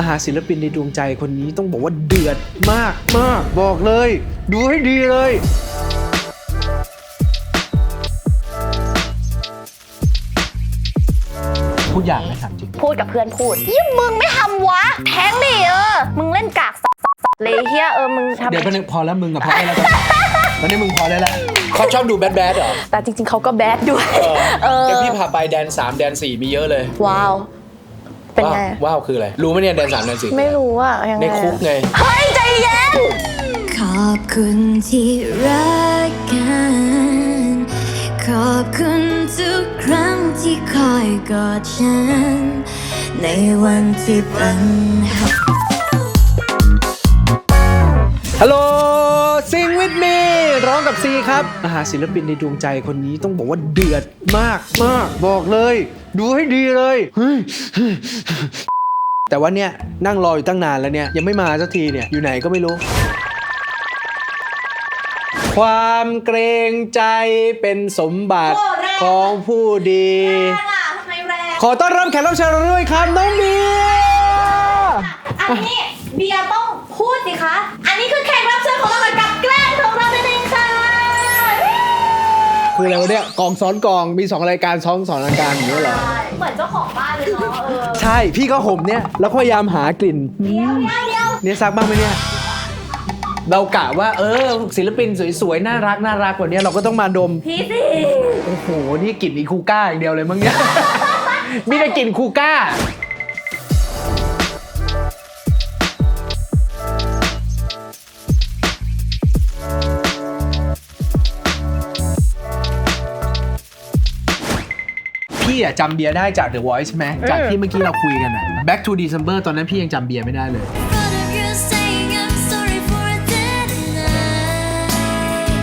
มหาศิลปินในดวงใจคนนี้ต้องบอกว่าเดือดมากมากบอกเลย ดูให้ดีเลย พูดอย่างไหมถามจริง พูดกับเพื่อนพูดยิ่มึงไม่ทำวะ แทงดิเออ มึงเล่นกากสัสสัสเลยเฮียเออ มึงทำ เดี๋ยวไปนึงพอแล้วมึงกับพอได้แล้วกันตอนนี้มึงพอได้แล้วเขาชอบดูแบดแบดเหรอแต่จริงๆเขาก็แบดด้วย เออ เดี๋ยวพี่พาไปแดนสามแดนสี่มีเยอะเลย ว้าว เป็นไงว้าวว้าวคืออะไร รู้ไหมเนี่ยแดนสามแดนสี่ไม่รู้อะยังไงในคุกไง เฮ้ย ใจเย็น ขอบคุณที่รักกัน ขอบคุณทุกครั้งที่คอยกอดฉัน ในวันที่ปัญหาฮัลโหลซิงวิดมี ร้องกับซีครับมหาศิลปินในดวงใจคนนี้ต้องบอกว่าเดือดมากมากบอกเลย ดูให้ดีเลยเฮ้ยแต่ว่าเนี่ยนั่งรออยู่ตั้งนานแล้วเนี่ยยังไม่มาสักทีเนี่ยอยู่ไหนก็ไม่รู้ ความเกรงใจเป็นสมบัติของผู้ดี ขอต้อนรับแขกรับเชิญเราด้วยครับน้องเบียร์อันนี้เบียร์ต้อง คืออะไรวะเนี่ยกองซ้อนกองมีสองรายการซ้อนสองรายการอย่างนี้ยเหรอ เหมือนเจ้าของบ้านเลยเนาะ เออ ใช่พี่ก็ห่มเนี่ยแล้วก็พยายามหากลิ่น เดี๋ยวเดี๋ยวเดี๋ยวเนี่ยซักบ้างไหมเนี่ย เรากะว่าเออศิลปินสวยๆ น่ารักน่ารักกว่านี้เราก็ต้องมาดม พี่สิโอ้โห นี่กลิ่นอีคูก้าอย่างเดียวเลยมั้งเนี่ย มีแต่กลิ่นคูก้า อะจำเบียร์ได้จาก The Voice ใช่ไหมจากที่เมื่อกี้เราคุยกันอะ Back to December ตอนนั้นพี่ยังจำเบียร์ไม่ได้เลย Thought of you saying I'm sorry for a dead night.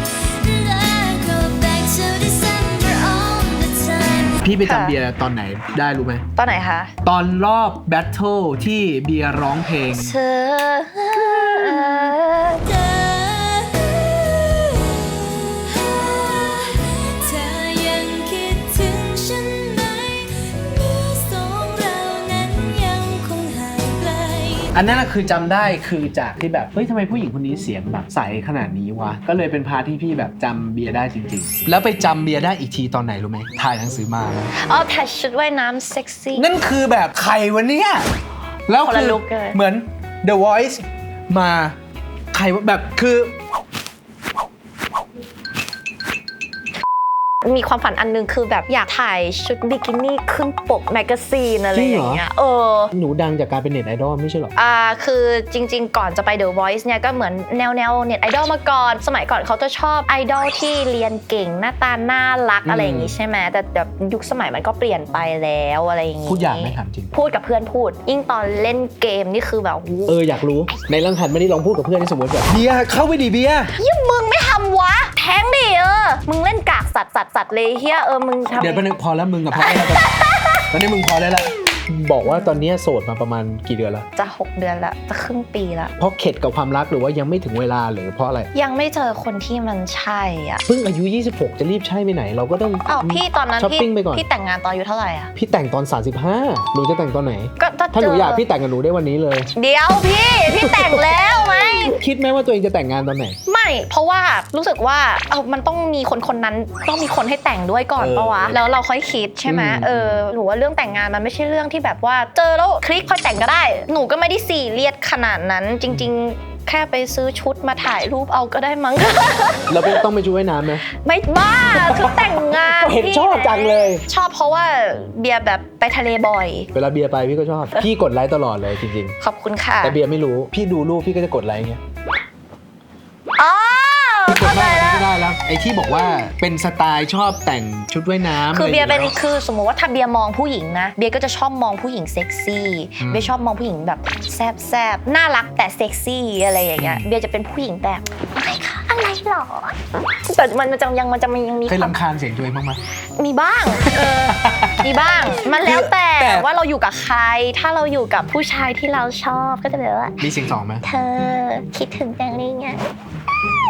And I go back to December all the time. พี่ไปจำเบียร์ตอนไหนได้รู้ไหม ตอนไหนคะ ตอนรอบแบทเทิลที่เบียร์ร้องเพลง เธอ อันนั้นนะคือจำได้คือจากที่แบบ เฮ้ยทำไมผู้หญิงคนนี้เสียงแบบใสขนาดนี้วะ ก็เลยเป็นพาร์ทที่พี่แบบจำเบียร์ได้จริง ๆ แล้วไปจำเบียร์ได้อีกทีตอนไหนรู้ไหมถ่ายหนังสือมานะเอาแต่ชุดว่ายน้ำเซ็กซี่ นั่นคือแบบใครวะเนี่ยแล้วคนคืละอลุคเลย เหมือน The Voice มาใครวะแบบคือ มีความฝันอันนึงคือแบบอยากถ่ายชุดบิกินี่ขึ้นปกแมกกาซีนอะไรอย่างเงี้ยเออหนูดังจากการเป็นเน็ตไอดอลไม่ใช่หรออ่าคือจริง ๆ ก่อนจะไป The Voice เนี่ยก็เหมือนแนวแนวเน็ตไอดอลมาก่อน สมัยก่อนเขาจะชอบไอดอลที่เรียนเก่งหน้าตาน่ารักอืมอะไรอย่างงี้ใช่ไหมแต่แบบยุคสมัยมันก็เปลี่ยนไปแล้วอะไรอย่างงี้พูดอย่างไหมถามจริงพูดกับเพื่อนพูด ยิ่งตอนเล่นเกมนี่คือแบบหูเอออยากรู้ในรังหันไม่ได้ลองพูดกับเพื่อนที่สมมติแบบเบียร์เข้าไปดิเบียร์ยิ่มึงไม่ทำวะแทงดิเออ มึงเล่นกากสัตว์สัตว์สัตว์เลยเฮียเออมึงทำ เดี๋ยวไปนึงพอแล้วมึงกับพอได้แล้วกันตอนนี้มึงพอได้แล้ว บอกว่าตอนนี้โสดมาประมาณกี่เดือนแล้วจะหกเดือนละจะครึ่งปีละเพราะเข็ดกับความรักหรือว่ายังไม่ถึงเวลาหรือเพราะอะไร ยังไม่เจอคนที่มันใช่อะเพิ่งอายุ 26 จะรีบใช่ไปไหน เราก็ต้องอ้าวพี่ตอนนั้นช้อปพี่ปิ้งไปก่อนพี่แต่งงานตอนอายุเท่าไหร่อะพี่แต่งตอน 35หนูจะแต่งตอนไหนก็ถ้าถ้าหเจนูออยากพี่แต่งกับหนูได้วันนี้เลย เดี๋ยวพี่พี่แต่งแล้วไหมคิดไหมว่าตัวเองจะแต่งงานตอนไหนไม่เพราะว่ารู้สึกว่าเออมันต้องมีคนคนนั้นต้องมีคนให้แต่งด้วยก่อนเออปะวะแล้วเราค่อยคิดใช่ไหมอืมเออหนูว่าเรื่องแต่งงานมันไม่ใช่เรื่องที่แบบว่าเจอแล้วคลิกค่อยแต่งก็ได้ หนูก็ไม่ได้ซีเรียสขนาดนั้น จริง ๆ แค่ไปซื้อชุดมาถ่ายรูปเอาก็ได้มั้ง เราเป็นต้องไปช่วยน้ำไหม ไม่บ้าคือแต่งงานเห็นพี่ชอบจังเลย ชอบเพราะว่าเบียร์แบบไปทะเลบ่อย เวลาเบียร์ไปพี่ก็ชอบ พี่กดไลค์ตลอดเลยจริงขอบคุณค่ะ ๆ แต่เบียร์ไม่รู้ พี่ดูรูปพี่ก็จะกดไลค์เงี้ย ไลค์แล้วก็ได้แล้ว ไอ้ที่บอกว่าเป็นสไตล์ชอบแต่งชุดว่ายน้ำคือเบียร์เป็นะไางงี้คือสมมติว่าถ้าเบียร์มองผู้หญิงนะ เบียร์ก็จะชอบมองผู้หญิงเซ็กซี่อืมเบียร์ชอบมองผู้หญิงแบบแซบแซบน่ารักแต่เซ็กซี่อะไรอย่างเงี้ยอืมเบียร์จะเป็นผู้หญิงแบบอะไรคะอะไรหรอแต่มันมันจะยังมันจะมียังมีเคยความลำคาญเสียงตัวเองบ้างไหมมีบ้างเออมีบ้าง มันแล้วแต่แต่ว่าเราอยู่กับใคร ถ้าเราอยู่กับผู้ชายที่เราชอบก็จะแบบว่ามีเสียงสองไหมเธอคิดถึงจังเลยไง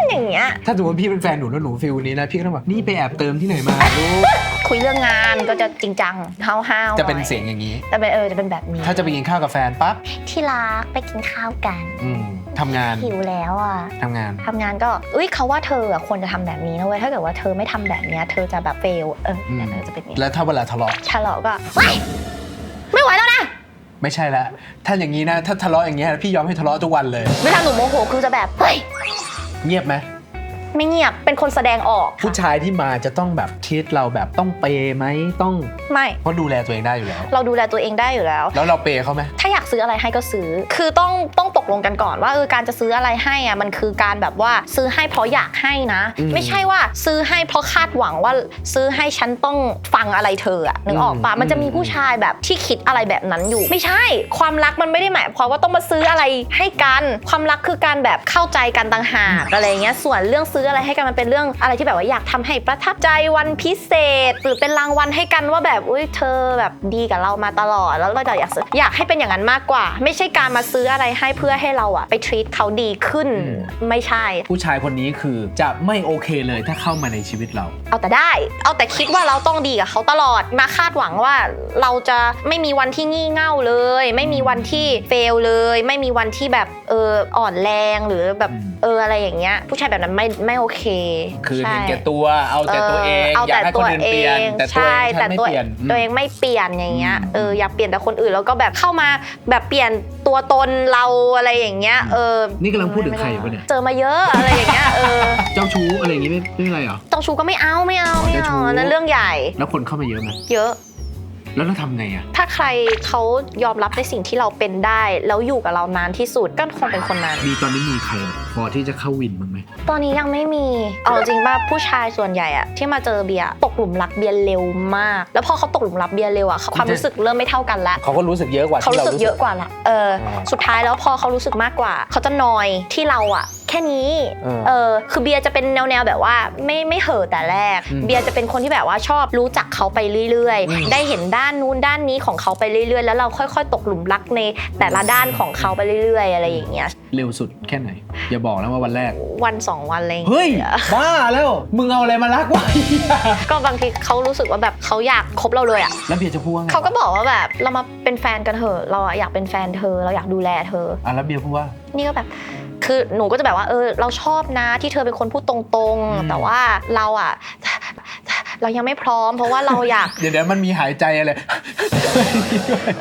อย่างเงี้ย ถ้าสมมติพี่เป็นแฟนหนูแล้วหนูฟิลนี้นะพี่ก็ต้องบอกนี่ไปแอบเติมที่ไหนมาลูกคุยเรื่องงานก็จะจริงจังห้าวห้าวๆจะเป็นหอยเสียงอย่างนี้ จะเป็นเออจะเป็นแบบนี้ ถ้าจะไปกินข้าวกับแฟนปั๊บที่รักไปกินข้าวกันอืมทำงานหิวแล้วอะทำงานทำงานก็อุ้ยเขาว่าเธออะควรจะทำแบบนี้นะเว้ยถ้าเกิดว่าเธอไม่ทำแบบเนี้ยเธอจะแบบเฟลเอออืมเออจะเป็นอย่างนี้แล้วถ้าเวลาทะเลาะทะเลาะก็เฮ้ยไม่ไหวแล้วนะไม่ใช่ละถ้าอย่างนี้นะถ้าทะเลาะอย่างเงี้ยพี่ยอมให้ทะเลาะทุกวันเลยเวลาหนูโมโหคือจะแบบเฮ้ย เงียบไหม ไม่เงียบเป็นคนแสดงออกผู้ชายที่มาจะต้องแบบทีตเราแบบต้องเปย์ไหมต้องไม่ เพราะดูแลตัวเองได้อยู่แล้ว เราดูแลตัวเองได้อยู่แล้ว แล้วเราเปย์เขาไหมถ้าอยากซื้ออะไรให้ก็ซื้อ คือต้องต้องตกลงกันก่อนว่าเออการจะซื้ออะไรให้อะมันคือการแบบว่าซื้อให้เพราะอยากให้นะ ไม่ใช่ว่าซื้อให้เพราะคาดหวังว่าซื้อให้ฉันต้องฟังอะไรเธออะนึกออกปะมันจะมีผู้ชายแบบที่คิดอะไรแบบนั้นอยู่ ไม่ใช่ ความรักมันไม่ได้หมายความว่าต้องมาซื้ออะไรให้กัน ความรักคือการแบบเข้าใจกันต่างหากอะไรเงี้ย ส่วนเรื่องซื้ออะไรให้กันมันเป็นเรื่องอะไรที่แบบว่าอยากทำให้ประทับใจวันพิเศษ หรือเป็นรางวัลให้กันว่าแบบอุ้ยเธอแบบดีกับเรามาตลอด แล้วเราอยากซื้ออยากให้เป็นอย่างนั้นมากกว่า ไม่ใช่การมาซื้ออะไรให้เพื่อให้เราอะไปทรีตเขาดีขึ้นไม่ใช่ ผู้ชายคนนี้คือจะไม่โอเคเลยถ้าเข้ามาในชีวิตเรา เอาแต่ได้ เอาแต่คิดว่าเราต้องดีกับเขาตลอดมาคาดหวังว่าเราจะไม่มีวันที่งี่เง่าเลย ไม่มีวันที่เฟลเลย ไม่มีวันที่แบบเอออ่อนแรงหรือแบบอืมเอออะไรอย่างเงี้ยผู้ชายแบบนั้นไม่ไม่โอเคคือใช่เห็นแก่ตัวเอาแต่ตัวเองเอาอยาแต่กให้คตันวอื่นเอเปลี่ยนงแต่ตัวใช่เองฉัแต่นไม่ตัวเปลี่ยนตัวเองไม่เปลี่ยนอย่างเงี้ยอืมเอออยากเปลี่ยนแต่คนอื่นแล้วก็แบบเข้ามาแบบเปลี่ยนตัวตนเราอะไรอย่างเงี้ยเออนี่กำลังพูดถึงใครอยู่ปะเนี่ยเจอมาเยอะอะไรอย่างเงี้ยเออเจ้าชู้อะไรอย่างงี้ไม่ไม่เป็นไรเหรอเจ้าชูก็ไม่เอาไม่เอาไม่เจ้าชู้เอาอันนั่นเรื่องใหญ่แล้วคนเข้ามาเยอะไหมเยอะ แล้วเราทำไงอะถ้าใครเขายอมรับในสิ่งที่เราเป็นได้ แล้วอยู่กับเรานานที่สุดก็คงเป็นคนนั้น มีตอนนี้มีใครพอที่จะเข้าวินบ้างไหมตอนนี้ยังไม่มีเอาจริงป่ะผู้ชายส่วนใหญ่อะที่มาเจอเบียร์ตกหลุมรักเบียร์เร็วมาก แล้วพอเขาตกหลุมรักเบียร์เร็วอะเขาความรู้สึกเริ่มไม่เท่ากันแล้วเขาก็รู้สึกเยอะกว่าเขาที่รู้เราสึกเยอะกว่าละเออออสุดท้ายแล้วพอเขารู้สึกมากกว่า เขาจะนอยที่เราอะ แค่นี้เออเออคือเบียร์จะเป็นแนวๆแบบว่าไม่ไม่เห่อะแต่แรกอืมเบียร์จะเป็นคนที่แบบว่าชอบรู้จักเขาไปเรื่อยอืมๆได้เห็นด้านนู้นด้านนี้ของเขาไปเรื่อยๆ แล้วเราค่อย ๆ ตกหลุมรักในแต่ละด้านของเขาไปเรื่อยๆ อะไรอย่างเงี้ยเร็วสุดแค่ไหน อย่าบอกนะว่าวันแรกวันสองวันอะไรอย่างเฮ้ยเงี้ยบ้าแล้วมึงเอาอะไรมารักไว้ก็บางทีเขารู้สึกว่าแบบเขาอยากคบเราเลยอะแล้วเบียร์จะพูดว่าไงเขาก็บอกว่าแบบเรามาเป็นแฟนกันเถอะเราอะอยากเป็นแฟนเธอ เราอยากดูแลเธออะแล้วเบียร์พูดว่านี่ก็แบบ คือหนูก็จะแบบว่าเออเราชอบนะที่เธอเป็นคนพูดตรงอืมๆแต่ว่าเราอะเรายังไม่พร้อม เพราะว่าเราอยาก เดี๋ยวเดี๋ยวมันมีหายใจอะไร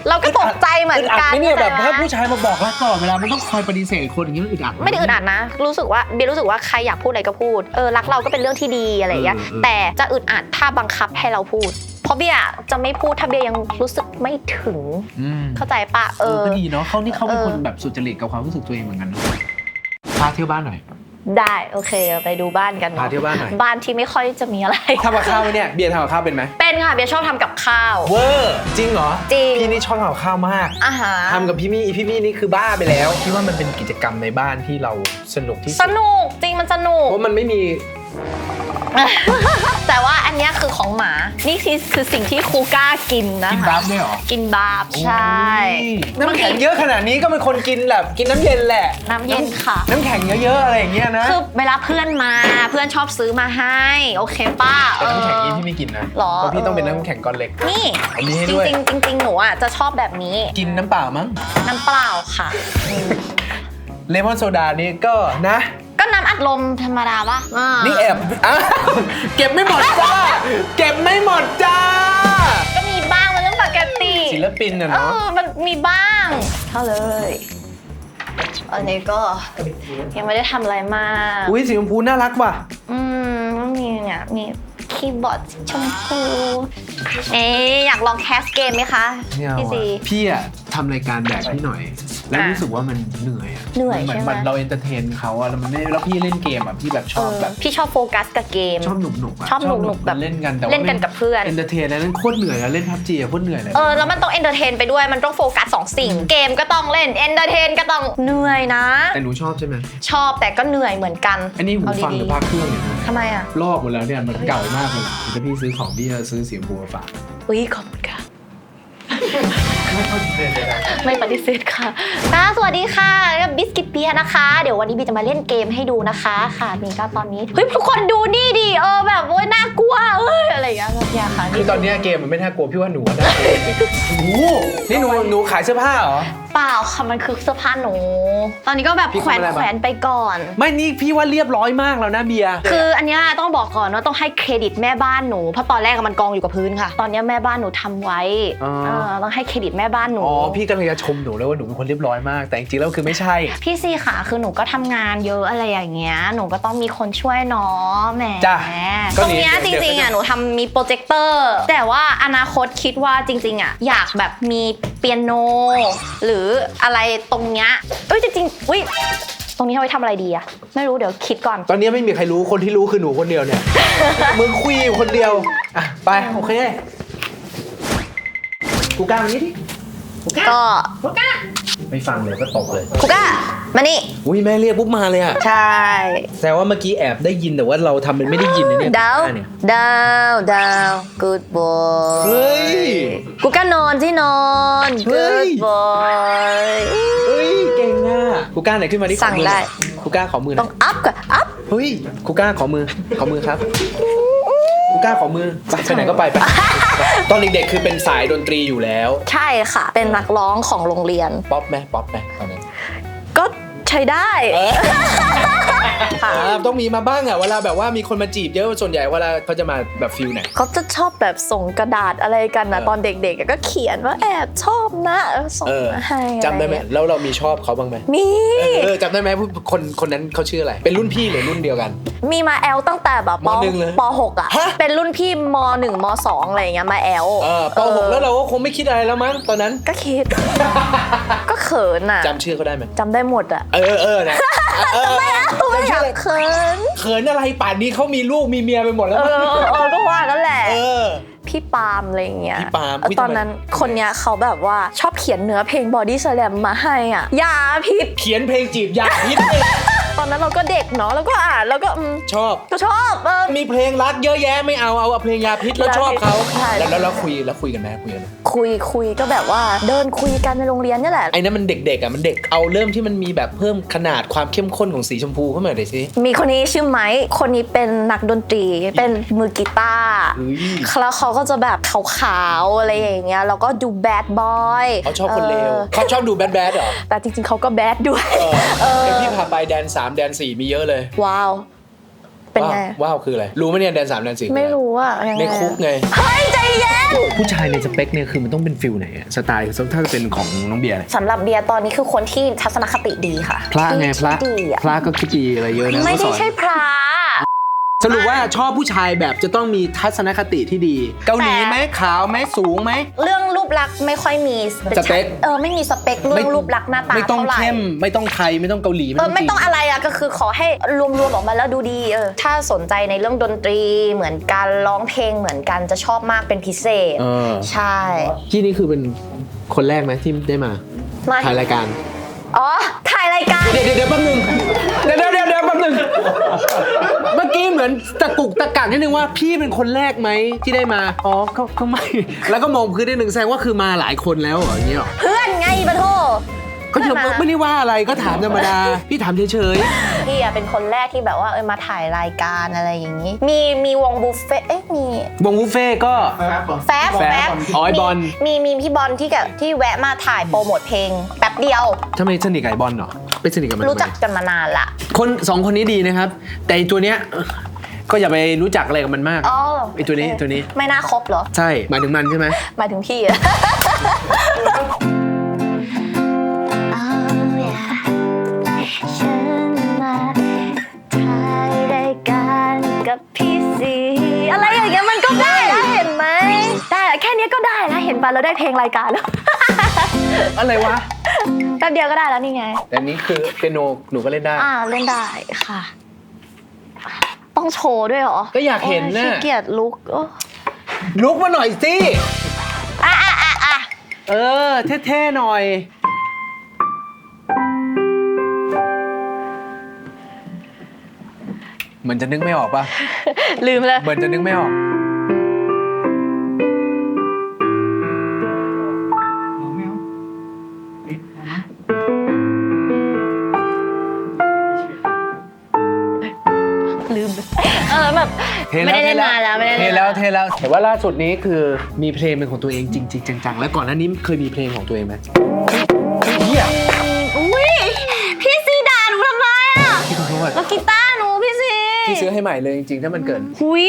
เราก็ตกใจเหมือนอึดอัดกันไหมเนี่ยแบบนะถ้าผู้ชายมาบอกรักตลอดเวลา มันต้องคอยปฏิเสธคนอย่างนี้มันอึดอัดหไม่ได้อึดอัดนะ รู้สึกว่าเบียร์รู้สึกว่าใครอยากพูดอะไรก็พูด เออรักเราก็เป็นเรื่องที่ดีอะไรอย่างเงี้ยเออเออแต่จะอึดอัดถ้าบังคับให้เราพูดเพราะเบียร์จะไม่พูดถ้าเบียร์ยังรู้สึกไม่ถึงอืมเข้าใจปะเอเอออก็ดีเนาะเขานี่เขาเป็นเออคนแบบสุจริตกับความรู้สึกตัวเองเหมือนกันเนอะ พาเที่ยวบ้านหน่อย ได้โอเคไปดูบ้านกันพาเที่ยวบ้านหน่อย บ้านที่ไม่ค่อยจะมีอะไร ทำกับข้าวไหมเนี่ยเบียร์ทำกับข้าวเป็นไหมเป็นค่ะเบียร์ชอบทำกับข้าว เวอร์จริงเหรอจริง พี่นี่ชอบทำกับข้าวมากอาหารทำกับพี่มี่พี่มี่นี่คือบ้าไปแล้วพี่ว่ามันเป็นกิจกรรมในบ้านที่เราสนุกที่สสุดนุกจริงมันสนุก เพราะมันไม่มี แต่ว่าอันเนี้ยคือของหมา นี่คือคือสิ่งที่ครูกล้ากินนะกินคะบัฟด้วยเหรอกินบาบใช่โอ้ยน้ำแข็งเยอะขนาดนี้ก็เป็นคนกินแบบกินน้ำเย็นแหละ น้ำเย็นค่ะ น้ำแข็งเยอะๆอะไรอย่างเงี้ยนะ คือเวลาเพื่อนมาเพื่อนชอบซื้อมาให้ โอเคป้าแต่น้ำแข็งนี้เออพี่ไม่กินนะหรอ เพราะพี่ต้องเป็นน้ำแข็งก้อนเล็ก นี่อันนี้ให้จด้วย ริงๆจริงๆหนูอะจะชอบแบบนี้ กินน้ำเปล่ามั้ง น้ำเปล่าค่ะอืม เลมอนโซดานี่ก็นะ ก็น้ำอัดลมธรรมดาปะอ่านี่แอบอ้าวเก็บไม่หมดจ้า เก็บไม่หมดจ้า ก็มีบ้างมันเรื่องปกติศิลปินอะเอเนาะอมันมีบ้างเท่าเลยอันนี้ก็ยังไม่ได้ทำอะไรมาก อุ้ยสีชมพูน่ารักว่ะ อืมมันมีเนี่ยมี คีย์บอร์ดสีชมพูเอ๊ะอยากลองแคสเกมไหมคะไม่เอาพี่อะซี พี่อะทำรายการแบบพี่หน่อย แล้วอะรู้สึกว่ามันเหนื่อยอะเหนื่อยมือนใช่ไหมมันเราเอนเตอร์เทนเขาอะแล้วมันไม่แล้วพี่เล่นเกมอะพี่แบบชอบแบบพี่ชอบโฟกัสกับเกม ชอบหนุกหนุกๆอะชอบหนุกๆแบบ เล่นกันแต่ว่าเล่นกันกับเพื่อน เอนเตอร์เทนแล้วนั่นโคตรเหนื่อยอะเล่นพับจีอะโคตรเหนื่อยเลยเออแล้วมันต้องเอนเตอร์เทนไปด้วยมันต้องโฟกัสสองสิ่ง เกมก็ต้องเล่นเอนเตอร์เทนก็ต้องเหนื่อยนะ แต่หนูชอบใช่ไหมชอบแต่ก็เหนื่อยเหมือนกันอันนี้หูเาฟังหดีรือพักเครื่องเนี่ยนะๆ ทำไมอะ ลอกหมดแล้วเนี่ยมันเก่ามากเลยถ้าพี่ซื้อของพี่จะซื้อเสียงบัวฝากอุ้ยขอบคุณค่ะ คไม่ปฏิเสธค่ะค่ะสวัสดีค่ะบิสกิตเปียนะคะ เดี๋ยววันนี้บีจะมาเล่นเกมให้ดูนะคะ ค่ะมีก็ตอนนี้เฮ้ยทุกคนดูนี่ดิเออแบบโอ้ยน่ากลัวเอ้ยอะไรอย่างเงี้ยครับเนี่ยค่ะคือตอนเนี้ยเกมมันไม่น่ากลัวพี่ว่าหนูอะน่ากลัวโอ้โหนี่หนูหนูขายเสื้อผ้าเหรอ เปล่าค่ะมันคือเสื้อผ้าหนู ตอนนี้ก็แบบพี่แขวนทำอะไรมา แขวนไปก่อน ไม่นี่พี่ว่าเรียบร้อยมากแล้วนะเบียร์ คืออันเนี้ยต้องบอกก่อนว่าต้องให้เครดิตแม่บ้านหนูเพราะตอนแรกอะมันกองอยู่กับพื้นค่ะ ตอนเนี้ยแม่บ้านหนูทำไว้เออต้องให้เครดิตแม่บ้านหนู อ๋อ พี่กำลังจะชมหนูเลยว่าหนูเป็นคนเรียบร้อยมาก แต่จริงๆแล้วคือไม่ใช่ พี่ซีค่ะคือหนูก็ทำงานเยอะอะไรอย่างเงี้ย หนูก็ต้องมีคนช่วยเนาะแหมจ้ะก็ตรงนี่เนี้ยจเดี๋ยวริงๆเดี๋อะยวหนูทำมีโปรเจคเตอร์ แต่ว่าอนาคตคิดว่าจริง ๆอะอยากแบบมีเปียโน หรืออะไรตรงเนี้ยเอ้ยจริงๆอุ้ยตรงนี้เอาไว้ทำอะไรดีอะไม่รู้เดี๋ยวคิดก่อน ตอนนี้ไม่มีใครรู้คนที่รู้คือหนูคนเดียวเนี่ย มึงคุยอยู่คนเดียว อะ ไป โอเค กูกล้ามานี้ดิ ก็ไม่ฟังเลยก็ตกเลย คุก้ามานี่ อุ้ยแม่เรียกปุ๊บมาเลยอะใช่ แสดงว่าเมื่อกี้แอบได้ยินแต่ว่าเราทำเป็นไม่ได้ยินนะเนี่ยดาวกูกล้เนี่ย ดาว ดาว good boy เฮ้ยกูก้านอนที่นอน เฮ้ย good boy เฮ้ยเก่งอะกูกล้าไหนขึ้นมาดิสั่งขอมือได้กูกล้าขอมือหต้น่อองยอัพก่อนอัพ เฮ้ยกูกล้าขอมือขอมือครับกูกล้าขอมือไปไปไหนก็ไปไป ตอนเด็กๆคือเป็นสายดนตรีอยู่แล้ว ใช่ค่ะ เป็นนักร้องของโรงเรียน ป๊อปไหมป๊อปไหมตอนนั้นก็ใช้ได้ ค่ะอ่าต้องมีมาบ้างอะเวลาแบบว่ามีคนมาจีบเยอะส่วนใหญ่เวลาเขาจะมาแบบฟิลไหน เขาจะชอบแบบส่งกระดาษอะไรกันนะเออ ตอนเด็กๆอะก็เขียนว่าแอบชอบนะเออส่งเออมาให้จำได้ไหมอะรเงี้ยแล้วเรามีชอบเขาบ้างไหมมีเออจำได้ไหมผู้คนคนนั้นเขาชื่ออะไร เป็นรุ่นพี่หรือรุ่นเดียวกัน มีมาแอลตั้งแต่แบบมหนึ่งเลยปหกอะฮะ เป็นรุ่นพี่มหนึ่งมสองอะไรอย่างเงี้ยมาแอลเออปหกแล้วเราก็คงไม่คิดอะไรแล้วมั้งตอนนั้นก็คิด ก็เขินอะจำชื่อเขาได้ไหมจำได้หมดอะเออเออนะเออไม่อยากเขินเขินอะไรป่านนี้เขามีลูกมีเมียไปหมดแล้วเอมั้งอเออก็ว่ากันแหละ เออ พี่ปาล์มอะไรอย่างเงี้ยพี่ปาล์มแล้วอุ๊ยตอนนั้นทำไม คนเนี้ยเขาแบบว่าชอบเขียนเนื้อเพลงบอดี้สแลมมาให้อะอย่าพิษเขียนเพลงจีบยาพิษเลย ตอนนั้นเราก็เด็กเนาะแล้วก็อ่านแล้วก็อืมชอบ ก็ชอบเออ มีเพลงรักเยอะแยะไม่เอาเอาเพลงยาพิษแล้วชอบเขาใช่ แล้วแล้วแล้วคุยแล้วคุยกันไหมคุยกันไหมคุยคุยก็แบบว่าเดินคุยกันในโรงเรียนนี่แหละ ไอ้นั้นมันเด็กๆอะมันเด็กเอาเริ่มที่มันมีแบบเพิ่มขนาดความเข้มข้นของสีชมพูเข้ามาหน่อยสิ มีคนนี้ชื่อไม้คนนี้เป็นนักดนตรี เป็นมือกีตาร์เฮ้ยแล้วเขาก็จะแบบขาวๆอะไรอย่างเงี้ย แล้วก็ดูแบดบอยเขาชอบคนเลวเขาชอบดูแบดแบดเหรอแต่จริงๆเขาก็แบดด้วย เออเออ เดี๋ยวพี่พาไปแดนสามแดนสี่มีเยอะเลยว้าว เป็นไง ว้าวว้าวคืออะไร รู้ไหมเนี่ยแดนสามแดนสี่ไม่รู้อะยังไงในคุกไง เฮ้ยใจเย็นผู้ชายในสเปคเนี่ยคือมันต้องเป็นฟิลไหนอะสไตล์ถ้าจะเป็นของน้องเบียร์เนี่ยสำหรับเบียร์ตอนนี้คือคนที่ทัศนคติดีค่ะพระไงพระที่ดีอะพระก็คิดดีอะไรเยอะนะไม่เขาสได้อนใช่พระ สรุปว่าชอบผู้ชายแบบจะต้องมีทัศนคติที่ดี เกาหลีไหมขาวไหมสูงไหม เรื่องรูปลักษณ์ไม่ค่อยมีสเปค เออไม่มีสเปคเรื่องรูปลักษณ์หน้าตาไม่ต้องเท่าไหร่เข้มไม่ต้องไทยไม่ต้องเกาหลีเออไม่จีนต้องอะไรอะก็คือขอให้รวมๆออกมาแล้วดูดีเออถ้าสนใจในเรื่องดนตรีเหมือนกันร้องเพลงเหมือนกันจะชอบมากเป็นพิเศษ เออใช่ที่นี่คือเป็นคนแรกไหมที่ได้มามาถ่ายรายการอ๋อถ่ายรายการ เดี๋ยวเดี๋ยวเดี๋ยวแป๊บนึงเดี๋ยวเดี๋ยวเดี๋ยวเดี๋ยวแป๊บ นึง เมื่อกี้เหมือนตะกุกตะกักนิดนึงว่าพี่เป็นคนแรกไหมที่ได้มา อ๋อก็ก็ไม่ แล้วก็มองพื้นนิดนึงแสดงว่าคือมาหลายคนแล้วเหรออย่างเงี้ยเหรอเพื่อนไงปะโทก็ยังเพื่อนมาไม่ได้ว่าอะไรก็ถามธรรมดา พี่ถามเฉยพี่อะเป็นคนแรกที่แบบว่าเออมาถ่ายรายการอะไรอย่างนี้ มีมีวงบุฟเฟ่ต์เอ๊ะมีๆวงบุฟเฟ่ก็ แฟบแฟบอ๋อไอ้บอลมีมีมีพี่บอลที่กับที่แวะมาถ่ายโปรโมทเพลงแป๊บเดียวทำไมสนิทกับไอ้บอลเหรอ ไปสนิทกับมันทำไมรู้จักกันมานานละคนสองคนนี้ดีนะครับ แต่ไอ้ตัวเนี้ยก็อย่าไปรู้จักอะไรกับมันมาก อ๋อไอ้ตัวนี้โเคตัวนี้ ไม่น่าครบเหรอ ใช่หมายถึงมันใช่ไหม หมายถึงพี่อะ ได้แล้วเห็นปะเราได้เพลงรายการแล้ว อะไรวะ แป๊บเดียวก็ได้แล้วนี่ไง แต่นี้คือเปียโนหนูก็เล่นได้ อ่าเล่นได้ค่ะ ต้องโชว์ด้วยเหรอก็อยากเห็นน่ะโอ้ยขี้เกียจลุกโอ้ลุกมาหน่อยสิ อะอะอะอะเออ เท่ๆหน่อย เหมือนจะนึกไม่ออกปะลืมเลยเหมือนจะนึกไม่ออก ไม่ได้เล่นนานแล้วไม่ได้เทเล่นแล้วนานเทแล้วแต่ว่าล่าสุดนี้คือมีเพลงเป็นของตัวเองจริง ๆ จังๆ แล้วก่อนหน้านี้เคยมีเพลงของตัวเองไหมเฮียอุ้ยพี่ซีด่าหนูทำไมอะพี่ขอโทษแล้วกีตาร์หนูพี่ซีพี่ซื้อให้ใหม่เลยจริงๆ ถ้ามันเกินหุย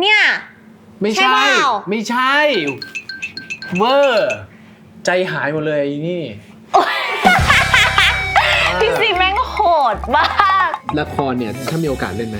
เนี่ย ไม่ใช่ ใช่เปล่า ไม่ใช่ เวอร์ ใจหายหมดเลยไอ้นี่ ดมาก ละครเนี่ย ถ้ามีโอกาสเล่นไหม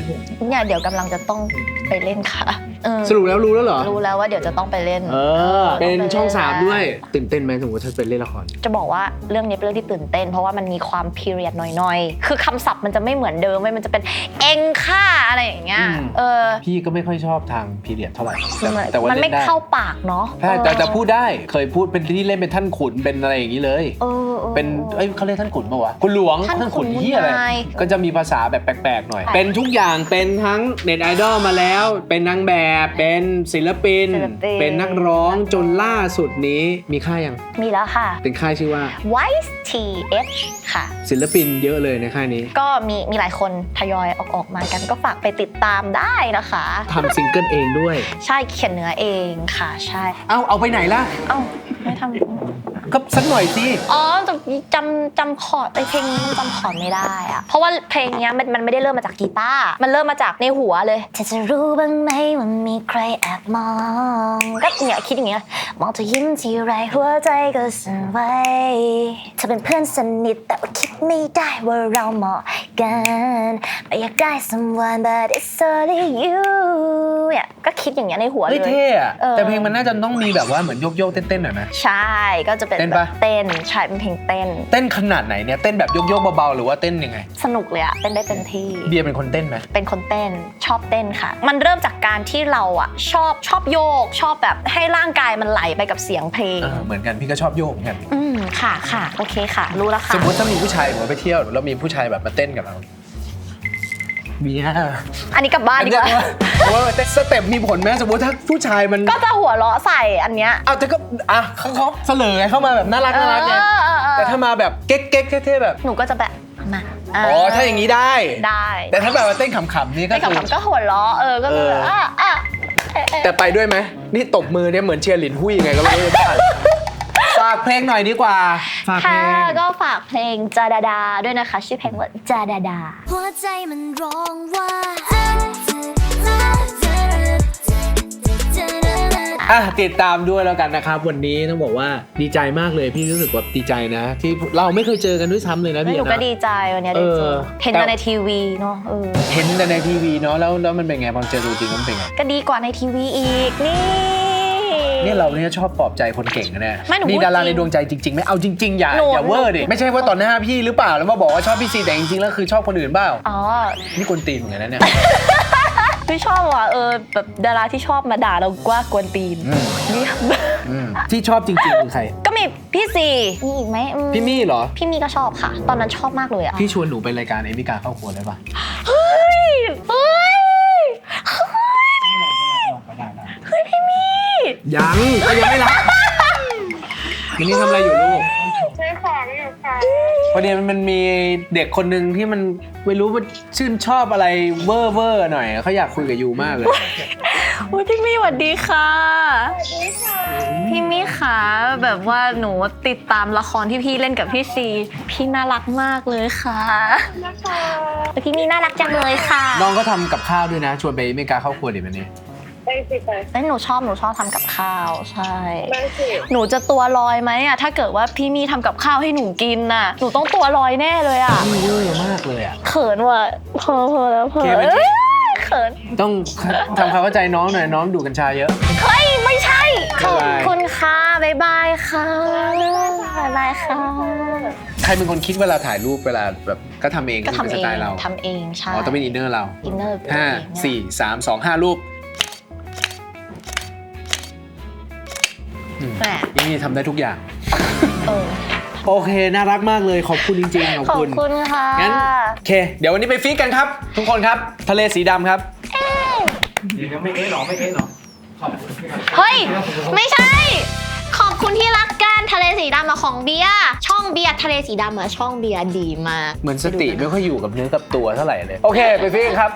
เนี่ยเดี๋ยวกำลังจะต้องไปเล่นค่ะ เออสรุปแล้วรู้แล้วเหรอ รู้แล้วว่าเดี๋ยวจะต้องไปเล่น เออ เป็นช่องต้องไปเล่นสามด้วย ตื่นเต้นไหมสมมติถ้าเป็นเล่นละคร จะบอกว่าเรื่องนี้เป็นเรื่องที่ตื่นเต้น เพราะว่ามันมีความพีเรียดหน่อยๆ คือคำศัพท์มันจะไม่เหมือนเดิมเว้ยมันจะเป็นเองค่าอะไรอย่างเงี้ย อืม เออ พี่ก็ไม่ค่อยชอบทางพีเรียดเท่าไหร่แต่มันแต่ว่ามันเล่ไม่นได้เข้าปากเนาะใช่แต่เออแต่พูดได้เคยพูดเป็นที่เล่นเป็นท่านขุนเป็นอะไรอย่างนี้เลย เออออ เป็นเอ้ยเขาเรียกท่านขุนปะวะคุณหลวงท่านขุนเฮียอะไรนายก็จะมีภาษาแบบแปลกๆหน่อย ใช่ เป็นทุกอย่างเป็นทั้งเน็ตไอดอลมาแล้ว เป็นนางแบบเป็นศิลปิน ศิลปิน เป็นนักร้องจนล่าสุดนี้มีค่ายยัง มีแล้วค่ะ เป็นค่ายชื่อว่า Wise TH ค่ะ ศิลปินเยอะเลยในค่ายนี้ก็มีมีหลายคนทยอยออกออกมากันก็ฝากไปติดตามได้นะคะ ทำซิงเกิลเองด้วย ใช่เขียนเนื้อเองค่ะ ใช่ เอาเอาไปไหนล่ะ เอ้าไม่ทำ ก็สักหน่อยสิ อ๋อแต่จำจำคอร์ดไอเพลงนี้มันจำคอร์ดไม่ได้อะเพราะว่าเพลงเนี้ยมันมันไม่ได้เริ่มมาจากกีตาร์ มันเริ่มมาจากในหัวเลยเธอจะรู้บ้างไหมว่ามีใครแอบมองก็เนี่ยคิดอย่างเงี้ย มองเธอยิ้มทีไรหัวใจก็สั่นไหวเธอเป็นเพื่อนสนิทแต่ว่าคิดไม่ได้ว่าเราเหมาะกันไม่อยากได้ someone but it's only you เนี่ยก็คิดอย่างเงี้ยในหัวเลเฮ้ยย เท่อะเออ แต่เพลงมันน่าจะต้องมีแบบว่าเหมือนโยกโยกๆเต้นๆหน่อยไหมใช่ก็จะเป็นเต้นแบปะบเต้นใช่เป็นเพลงเต้น เต้นขนาดไหนเนี่ยเต้นแบบโยกโยกๆเบาๆหรือว่าเต้นยังไง สนุกเลยอะเต้นได้เต็มที่ เบียร์เป็นคนเต้นไหมเป็นคนเต้นชอบเต้นค่ะ มันเริ่มจากการที่เราอะชอบชอบโยก ชอบแบบให้ร่างกายมันไหลไปกับเสียงเพลง เออเหมือนกันพี่ก็ชอบโยกเหมือนกัน อืมค่ะค่ะ โอเคค่ะ รู้แล้วสค่ะมมติถ้ามีผู้ชายเหมือนไปเที่ยวแล้วมีผู้ชายแบบมาเต้นกับเรา เบียร์อันนี้กลับบ้านดีกว่าว่าเต้นสเต็ปมีผลไหมสมมติถ้าผู้ชายมันก็จะหัวเราะใส่อันเนี้ยเอาแต่ก็อะเขาเขาเสลอไงเข้ามาแบบน่ารักน่ารักไงเออเออเออแต่ถ้ามาแบบเก๊กเก๊กๆเท่ๆแบบหนูก็จะแบบมาอ๋อถ้าอย่างนี้ได้ ได้ แต่ถ้าแบบว่าเต้นขำๆนี่ก็ไม่คือขำๆก็หัวเราะเออก็จะแบบเอออ่อะอะเอ๊ะเอ๊ะแต่ไปด้วยไหมนี่ตบมือเนี่ยเหมือนเชียร์หลินหุ้ยยังไงก็ไม่รู้บ้าน ฝากเพลงหน่อยดีกว่า ฝากเพลค่ะง ก็ฝากเพลงจาดาดาด้วยนะคะ ชื่อเพลงว่าจาดาดา หัวใจมันร้องว่าอะติดตามด้วยแล้วกันนะครับ วันนี้ต้องบอกว่าดีใจมากเลยพี่รู้สึกว่าดีใจนะ ที่เราไม่เคยเจอกันด้วยซ้ำเลยนะแล้วพี่หนูก็นะ ดีใจวันเนี้ยได้เจอเออ เห็นแต่กันในทีวีเนาะเออ เห็นแต่ในทีวีเนาะแล้วแล้วมันเป็นไงพอเจอตัวจริงมันเป็นไง ก็ดีกว่าในทีวีอีกนี่ เนี่ยเราเนี่ยชอบปลอบใจคนเก่งนะเนี่ยไม่หนูมีพูดดาราจริงในดวงใจจริงๆไหมเอาจริงๆอย่าหนู อย่าเวอร์ดิ ไม่ใช่ว่าต่อหน้าพี่หรือเปล่าแล้วมาบอกว่าชอบพี่ซีแต่จริงๆแล้วคือชอบคนอื่นเปล่าอ๋อนี่กวนตีนเหมือนกันนะเนี่ยพี่ชอบว่ะเออแบบดาราที่ชอบมาด่าเราว่ากวนตีนอืมนี่อืมที่ชอบจริงๆคือใคร ก็มีพี่ซีมีอีกไหมอืพี่มี่เหรอ พี่มี่ก็ชอบค่ะ ตอนนั้นชอบมากเลยอะพี่ชวนหนูไปรายการเอมิกาเข้าครัวได้ปะเฮ้ยเฮ้ยเฮ้ยพี่มี่ ยังก็ยังไม่รับวันนี้ทำอะไรอยู่ลูก ใช้ของอยู่ค่ะพอดีมันมีเด็กคนหนึ่งที่มันไม่รู้ว่าชื่นชอบอะไรเวอร์เวอร์หน่อยเขาอยากคุยกับยูมากเลย อุ๊ยพี่มี่สวัสดีค่ะนี่ค่ะพี่มี่ขาแบบว่าหนูติดตามละครที่พี่เล่นกับพี่ซี พี่น่ารักมากเลยค่ะนะคะพี่มี่น่ารักจังเลยค่ะ น้องก็ทำกับข้าวด้วยนะ ชวนไปอเมริกาเข้าครัวดิวันนี้ ไปสิไปเอ้ยหนูชอบหนูชอบทำกับข้าวใช่ไปสิหนูจะตัวลอยไหมอะถ้าเกิดว่าพี่มี่ทำกับข้าวให้หนูกินน่ะ หนูต้องตัวลอยแน่เลยอะนี่เยอะมากเลยอะ เขินว่ะพอพอแล้วพอโอเคไหมเอ้ยเขินต้องทำความเข้าใจน้องหน่อยน้องดูดกัญชาเยอะ เฮ้ยไม่ใช่ขอบบ๊ายบายคุณค่ะบ๊ายบายค่ะบ๊ายบายค่ะใครเป็นคนคิดเวลาถ่ายรูปเวลาแบบก็ทำเองก็ทำเป็นเอสงไตล์เราทำเองใช่อ๋อต้องเป็นอินเนอร์เราอินเนอร์ห้าสี่สามสองห้ารูป อืมแหมนี่ทำได้ทุกอย่าง เออ โอเค น่ารักมากเลย ขอบคุณจริงๆ ขอบขอบคุณ คุณค่ะงั้นโอเค เดี๋ยววันนี้ไปฟีดกันครับ ทุกคนครับ ทะเลสีดำครับเฮ้ย ไม่ใช่ ขอบคุณที่รักกันทะเลสีดำมาของเบียร์ช่องเบียร์ทะเลสีดำอะช่องเบียร์ดีมาก เหมือนสติไม่ค่อยอยู่กับเนื้อกับตัวเท่าไหร่เลย โอเค ไปฟีดกันครับ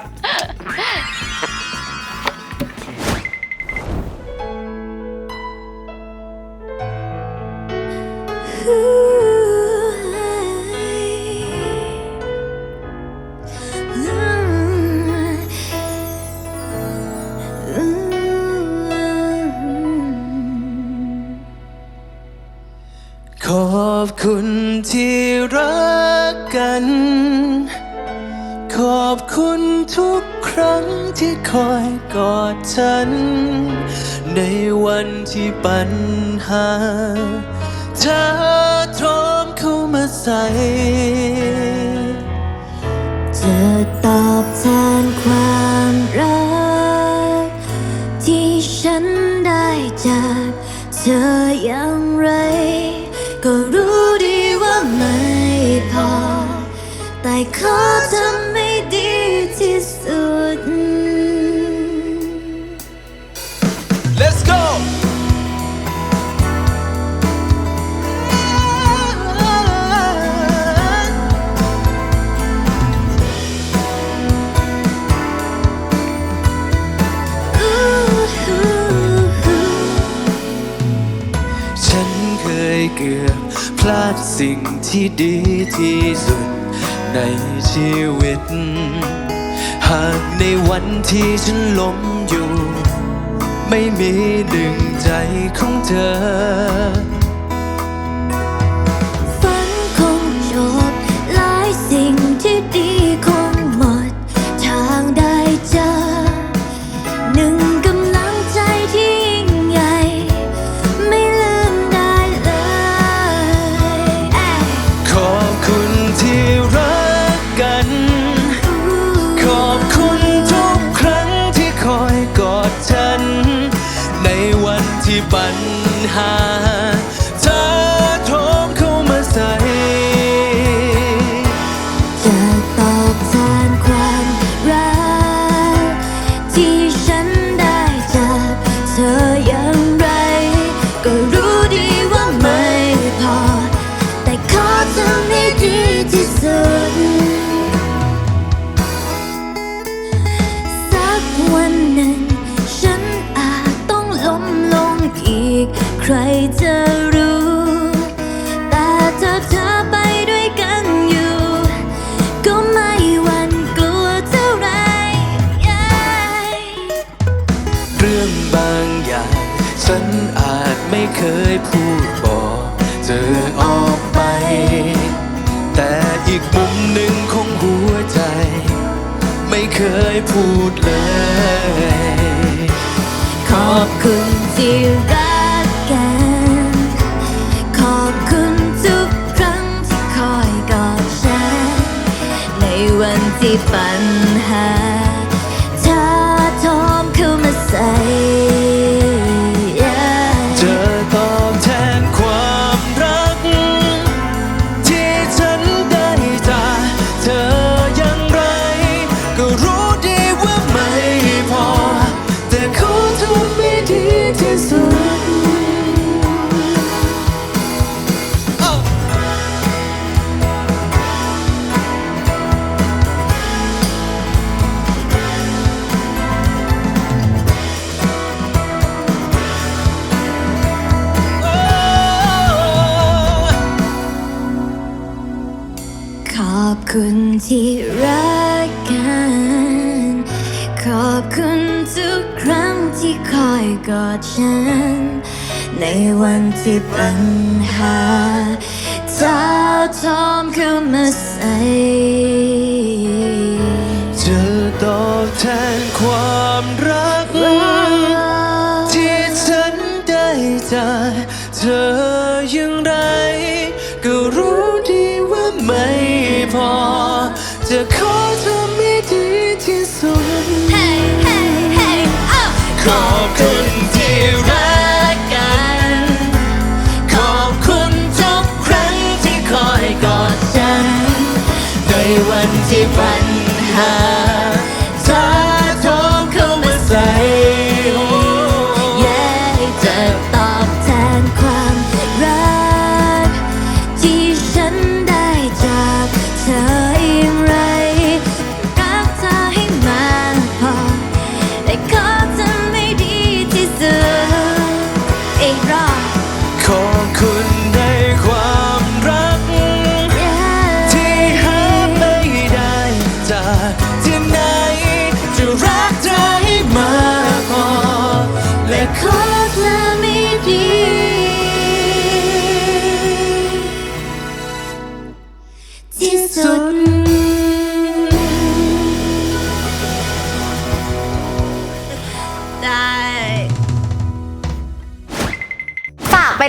คุณทุกครั้งที่คอยกอดฉัน ในวันที่ปัญหา เธอทรมเข้ามาใส่จะตอบแทนความรัก ที่ฉันได้จากเธออย่างไร ก็รู้ดีว่าไม่พอ แต่ขอทำ เกือบพลาดสิ่งที่ดีที่สุดในชีวิต หากในวันที่ฉันล้มอยู่ ไม่มีหนึ่งใจของเธอ อบคุณที่รักกัน ขอบคุณทุกครั้งที่คอยกอดฉัน ในวันที่ปัญหา คุณที่รักกัน ขอบคุณทุกครั้งที่คอยกอดฉัน ในวันที่ปัญหาเจ้าทอมเข้ามาใส่จะตอบแทนความ คุณที่รักกัน ขอบคุณทุกครั้งที่คอยกอดฉัน ในวันที่ปัญหา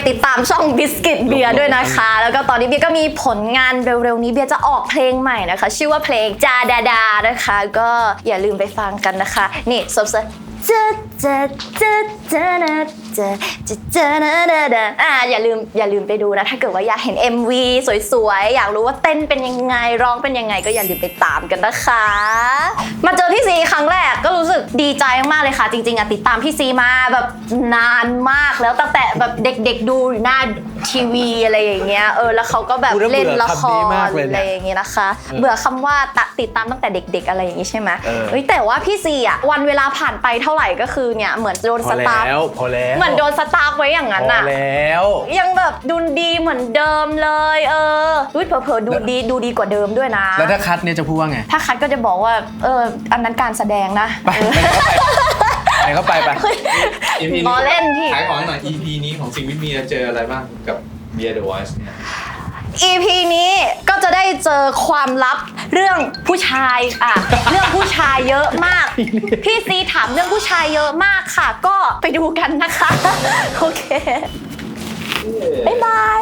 ติดตามช่อง Biscuit เบียร์ด้วยนะคะ แล้วก็ตอนนี้เบียร์ก็มีผลงานเร็วๆนี้เบียร์จะออกเพลงใหม่นะคะ ชื่อว่าเพลงจาดาดานะคะ ก็อย่าลืมไปฟังกันนะคะ นี่สดๆจะจะจะจะนะจะจะจะนะนะนะอ่าอย่าลืมอย่าลืมไปดูนะ ถ้าเกิดว่าอยากเห็น MV สวยๆ อยากรู้ว่าเต้นเป็นยังไงร้องเป็นยังไง ก็อย่าลืมไปตามกันนะคะ มาเจอพี่ซีครั้งแรกก็รู้สึกดีใจมากๆเลยค่ะ จริงๆอะติดตามพี่ซีมาแบบนานมากแล้วตั้งแต่แบบเด็กๆดูอยู่หน้าทีวีอะไรอย่างเงี้ยเออแล้วเขาก็แบบพูดแล้วเล่นเบื่อละคคำนี้รมากเลยอะเนี่ยไรอย่างเงี้ยนะคะ เบื่อคำว่าตะติดตามตั้งแต่เด็ก ๆ อะไรอย่างงี้ใช่ไหมเออเฮ้ยแต่ว่าพี่ซีอะวันเวลาผ่านไปเท่าไหร่ก็คือเนี่ยเหมือนโดนพสอตาร์ฟแล้วพอแล้วเหมือนโดนสตาร์ฟไว้อย่างนั้นพออะ แล้วยังแบบดูดีเหมือนเดิมเลย เอออุ้ยเผลอๆดูดีดูดีกว่าเดิมด้วยนะ แล้วถ้าคัดเนี่ยจะพูดว่าไง ถ้าคัดก็จะบอกว่า เอออันนั้นการแสดงนะไปไปเข้าไปไปเข้าไป EP ล้อเล่นพี่ ขายของหน่อย EP นี้ของซิงวิทมีจะเจออะไรบ้างกับเบียร์เดอะวอยซ์เนี่ย EP นี้ก็ จะได้เจอความลับเรื่องผู้ชายอะ เรื่องผู้ชายเยอะมาก พี่ซีถามเรื่องผู้ชายเยอะมากค่ะ ก็ไปดูกันนะคะ โอเค บ๊ายบาย